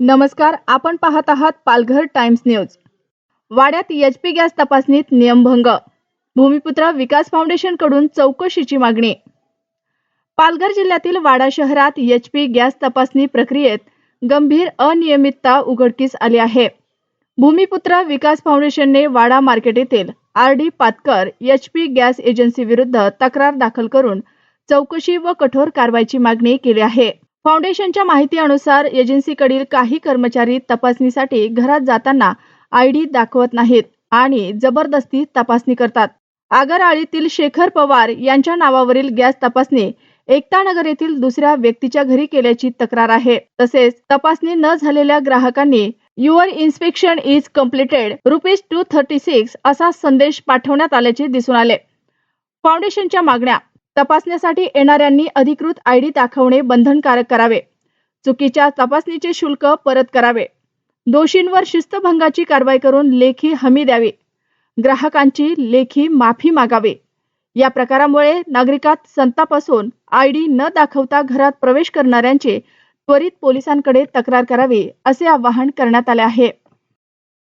नमस्कार आपण पाहत आहात पालघर टाइम्स न्यूज. वाड्यात एच पी गॅस तपासणीत नियमभंग भूमिपुत्र विकास फाउंडेशनकडून चौकशीची मागणी. पालघर जिल्ह्यातील वाडा शहरात एच पी गॅस तपासणी प्रक्रियेत गंभीर अनियमितता उघडकीस आली आहे. भूमिपुत्र विकास फाउंडेशनने वाडा मार्केट येथील R D Patkar H P gas agency विरुद्ध तक्रार दाखल करून चौकशी व कठोर कारवाईची मागणी केली आहे. फाउंडेशनच्या माहितीनुसार एजन्सीकडील काही कर्मचारी तपासणीसाठी घरात जाताना आयडी दाखवत नाहीत आणि जबरदस्ती तपासणी करतात. आगरआळीतील शेखर पवार यांच्या नावावरील गॅस तपासणी एकतानगर येथील दुसऱ्या व्यक्तीच्या घरी केल्याची तक्रार आहे. तसेच तपासणी न झालेल्या ग्राहकांनी your inspection is completed rupees two thirty six असा संदेश पाठवण्यात आल्याचे दिसून आले. फाउंडेशनच्या मागण्या तपासण्यासाठी येणाऱ्यांनी अधिकृत आयडी दाखवणे बंधनकारक करावे. चुकीच्या तपासणीचे शुल्क परत करावे. दोषींवर शिस्तभंगाची कारवाई करून लेखी हमी द्यावी. ग्राहकांची लेखी माफी मागावी. या प्रकारामुळे नागरिकात संताप असून आयडी न दाखवता घरात प्रवेश करणाऱ्यांचे त्वरित पोलिसांकडे तक्रार करावी असे आवाहन करण्यात आले आहे.